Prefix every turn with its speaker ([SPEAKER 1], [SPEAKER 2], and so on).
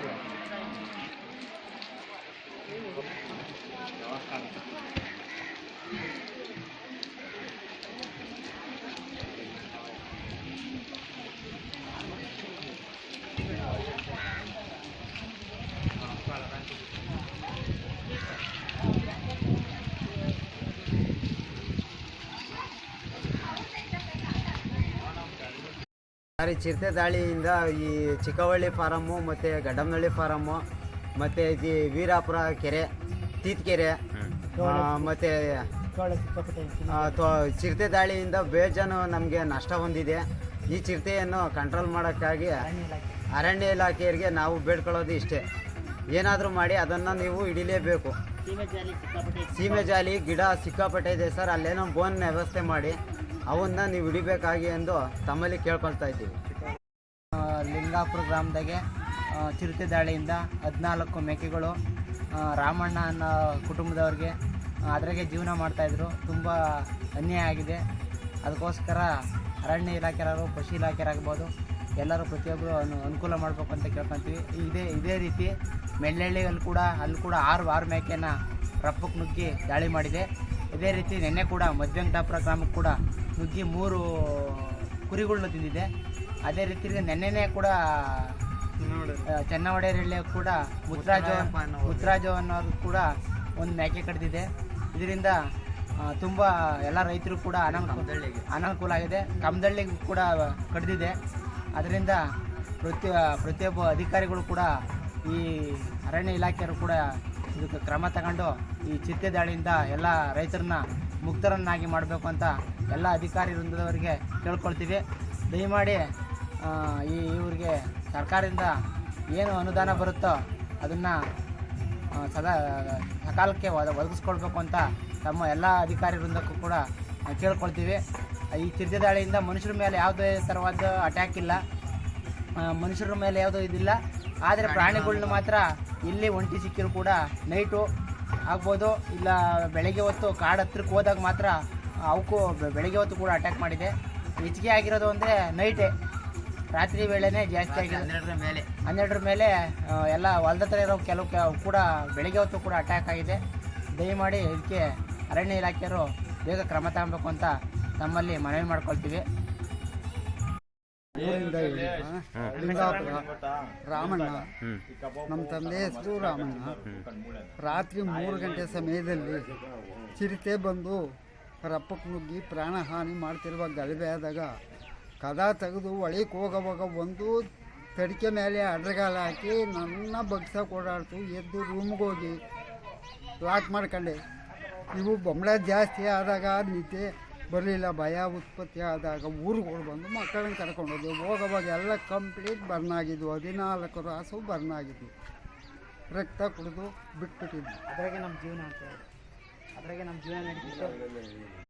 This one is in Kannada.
[SPEAKER 1] Yeah. ಸರ್ ಈ ಚಿರತೆ ದಾಳಿಯಿಂದ ಈ ಚಿಕ್ಕವಳ್ಳಿ ಫಾರಮ್ಮು ಮತ್ತು ಗಡಮನಳ್ಳಿ ಫಾರಮ್ಮು ಮತ್ತು ಇದು ವೀರಾಪುರ ಕೆರೆ ತೀತ್ಕೆರೆ ಮತ್ತು ಚಿರತೆ ದಾಳಿಯಿಂದ ಬೇಜಾನು ನಮಗೆ ನಷ್ಟ ಹೊಂದಿದೆ. ಈ ಚಿರತೆಯನ್ನು ಕಂಟ್ರೋಲ್ ಮಾಡೋಕ್ಕಾಗಿ ಅರಣ್ಯ ಇಲಾಖೆಯವರಿಗೆ ನಾವು ಬೇಡ್ಕೊಳ್ಳೋದು ಇಷ್ಟೇ. ಏನಾದರೂ ಮಾಡಿ ಅದನ್ನು ನೀವು ಹಿಡಿಲೇಬೇಕು. ಸೀಮೆ ಜಾಲಿ ಗಿಡ ಸಿಕ್ಕಾಪಟ್ಟೆ ಇದೆ ಸರ್. ಅಲ್ಲೇನೋ ಬೋನ್ ವ್ಯವಸ್ಥೆ ಮಾಡಿ ಅವನ್ನ ನೀವು ಹಿಡಿಬೇಕಾಗಿ ಎಂದು ತಮ್ಮಲ್ಲಿ ಕೇಳ್ಕೊಳ್ತಾ ಇದ್ದೀವಿ.
[SPEAKER 2] ಲಿಂಗಾಪುರ ಗ್ರಾಮದಾಗೆ ಚಿರತೆ ದಾಳಿಯಿಂದ ಹದಿನಾಲ್ಕು ಮೇಕೆಗಳು ರಾಮಣ್ಣ ಅನ್ನೋ ಕುಟುಂಬದವ್ರಿಗೆ ಅದರಾಗೆ ಜೀವನ ಮಾಡ್ತಾಯಿದ್ರು ತುಂಬ ಅನ್ಯಾಯ ಆಗಿದೆ. ಅದಕ್ಕೋಸ್ಕರ ಅರಣ್ಯ ಇಲಾಖೆಯವರು ಕೃಷಿ ಇಲಾಖೆಯರಾಗ್ಬೋದು ಎಲ್ಲರೂ ಪ್ರತಿಯೊಬ್ಬರು ಅನು, ಅನುಕೂಲ ಮಾಡಬೇಕು ಅಂತ ಕೇಳ್ಕೊತೀವಿ. ಇದೇ ಇದೇ ರೀತಿ ಮೆಳ್ಳಳ್ಳಿಯಲ್ಲಿ ಕೂಡ, ಅಲ್ಲಿ ಕೂಡ ಆರು ಆರು ಮೇಕೆನ ರಪ್ಪಕ್ಕೆ ನುಗ್ಗಿ ದಾಳಿ ಮಾಡಿದೆ. ಇದೇ ರೀತಿ ನಿನ್ನೆ ಕೂಡ ಮಧ್ವೆಂಕಟಾಪುರ ಗ್ರಾಮಕ್ಕೆ ಕೂಡ ನುಗ್ಗಿ ಮೂರು ಕುರಿಗಳನ್ನ ತಿಂದಿದೆ ಅದೇ ರೀತಿ ನೆನ್ನೆನೇ ಕೂಡ ಆ, ಚೆನ್ನವಡೆಯಲ್ಲಿ ಕೂಡ ಮುತ್ತರಾಜು ಮುತ್ತರಾಜು ಅನ್ನೋದು ಕೂಡ ಒಂದು ಮೇಕೆ ಕಡ್ದಿದೆ ಇದರಿಂದ ತುಂಬ ಎಲ್ಲ ರೈತರು ಕೂಡ ಅನಾನುಕೂಲ ಅನಾನುಕೂಲ ಆಗಿದೆ. ಕಮದಳ್ಳಿಗೂ ಕೂಡ ಕಡ್ದಿದೆ ಅದರಿಂದ ಪ್ರತಿ ಪ್ರತಿಯೊಬ್ಬ ಅಧಿಕಾರಿಗಳು ಕೂಡ ಈ ಅರಣ್ಯ ಇಲಾಖೆಯವರು ಕೂಡ ಇದಕ್ಕೆ ಕ್ರಮ ತಗೊಂಡು ಈ ಚಿತ್ತೆ ದಾಳಿಯಿಂದ ಎಲ್ಲ ರೈತರನ್ನ ಮುಕ್ತರನ್ನಾಗಿ ಮಾಡಬೇಕು ಅಂತ ಎಲ್ಲ ಅಧಿಕಾರಿ ವೃಂದದವರಿಗೆ ಕೇಳ್ಕೊಳ್ತೀವಿ. ದಯಮಾಡಿ ಈ ಇವರಿಗೆ ಸರ್ಕಾರದಿಂದ ಏನು ಅನುದಾನ ಬರುತ್ತೋ ಅದನ್ನು ಸದಾ, ಸಕಾಲಕ್ಕೆ ಒದ, ಒದಗಿಸ್ಕೊಳ್ಬೇಕು ಅಂತ ತಮ್ಮ ಎಲ್ಲ ಅಧಿಕಾರಿ ವೃಂದಕ್ಕೂ ಕೂಡ ಕೇಳ್ಕೊಳ್ತೀವಿ. ಈ ಚಿರತೆ ದಾಳಿಯಿಂದ ಮನುಷ್ಯರ ಮೇಲೆ ಯಾವುದೇ ಥರವಾದ ಅಟ್ಯಾಕ್ ಇಲ್ಲ. ಮನುಷ್ಯರ ಮೇಲೆ ಯಾವುದೂ ಇದಿಲ್ಲ. ಆದರೆ ಪ್ರಾಣಿಗಳನ್ನ ಮಾತ್ರ ಇಲ್ಲಿ ಒಂಟಿ ಸಿಕ್ಕಿರೂ ಕೂಡ ನೈಟು ಆಗ್ಬೋದು ಇಲ್ಲ ಬೆಳಗ್ಗೆ ಹೊತ್ತು ಕಾಡು ಹತ್ರಕ್ಕೆ ಹೋದಾಗ ಮಾತ್ರ ಅವಕ್ಕೂ ಬೆಳಗ್ಗೆ ಹೊತ್ತು ಕೂಡ ಅಟ್ಯಾಕ್ ಮಾಡಿದೆ. ಹೆಚ್ಚಿಗೆ ಆಗಿರೋದು ಅಂದರೆ ನೈಟೇ ರಾತ್ರಿ ವೇಳೆನೇ ಜಾಸ್ತಿ ಆಗಿದೆ
[SPEAKER 1] ಹನ್ನೆರಡರ ಮೇಲೆ.
[SPEAKER 2] ಹನ್ನೆರಡರ ಮೇಲೆ ಎಲ್ಲ ಹೊಲದ ಹತ್ರ ಇರೋ ಕೆಲವು ಕೂಡ ಬೆಳಗ್ಗೆ ಹೊತ್ತು ಕೂಡ ಅಟ್ಯಾಕ್ ಆಗಿದೆ. ದಯಮಾಡಿ ಇದಕ್ಕೆ ಅರಣ್ಯ ಇಲಾಖೆಯವರು ಬೇಗ ಕ್ರಮ ತಗೊಬೇಕು ಅಂತ ತಮ್ಮಲ್ಲಿ ಮನವಿ ಮಾಡ್ಕೊಳ್ತೀವಿ.
[SPEAKER 3] ಊರಿಂದ ಲಿಂಗಾಪುರ. ರಾಮಣ್ಣ. ನಮ್ಮ ತಂದೆ ಹೆಸರು ರಾಮಣ್ಣ. ರಾತ್ರಿ ಮೂರು ಗಂಟೆ ಸಮಯದಲ್ಲಿ ಚಿರತೆ ಬಂದು ರಪ್ಪಕ್ಕೆ ನುಗ್ಗಿ ಪ್ರಾಣಹಾನಿ ಮಾಡ್ತಿರುವ ಗಲಭೆ ಆದಾಗ ಕದ ತೆಗೆದು ಒಳಗೆ ಹೋಗೋವಾಗ ಒಂದು ತಡಿಕೆ ಮೇಲೆ ಅಡ್ರಗಾಲ ಹಾಕಿ ನನ್ನ ಬಗ್ಸ ಓಡಾಡ್ತು ಎದ್ದು ರೂಮ್ಗೆ ಹೋಗಿ ಲಾಕ್ ಮಾಡ್ಕೊಂಡೆ. ಇವು ಬೊಂಬಳ ಜಾಸ್ತಿ ಆದಾಗ ನಿದ್ದೆ ಬರಲಿಲ್ಲ, ಭಯ ಉತ್ಪತ್ತಿ ಆದಾಗ ಊರುಗಳು ಬಂದು ಮಕ್ಕಳನ್ನ ಕರ್ಕೊಂಡು ಹೋದ್ವಿ ಹೋಗೋವಾಗ ಎಲ್ಲ ಕಂಪ್ಲೀಟ್ ಬರ್ನ್ ಆಗಿದ್ವು. ಹದಿನಾಲ್ಕು ರಾಸು ಬರ್ನ್ ಆಗಿದ್ವು. ರಕ್ತ ಕುಡಿದು ಬಿಟ್ಬಿಟ್ಟಿದ್ವಿ.
[SPEAKER 2] ಅದ್ರಾಗೆ ನಮ್ಮ ಜೀವನ ಅಂತ ಅದ್ರಾಗೆ ನಮ್ಮ ಜೀವನ ನಡೀತಿತ್ತು.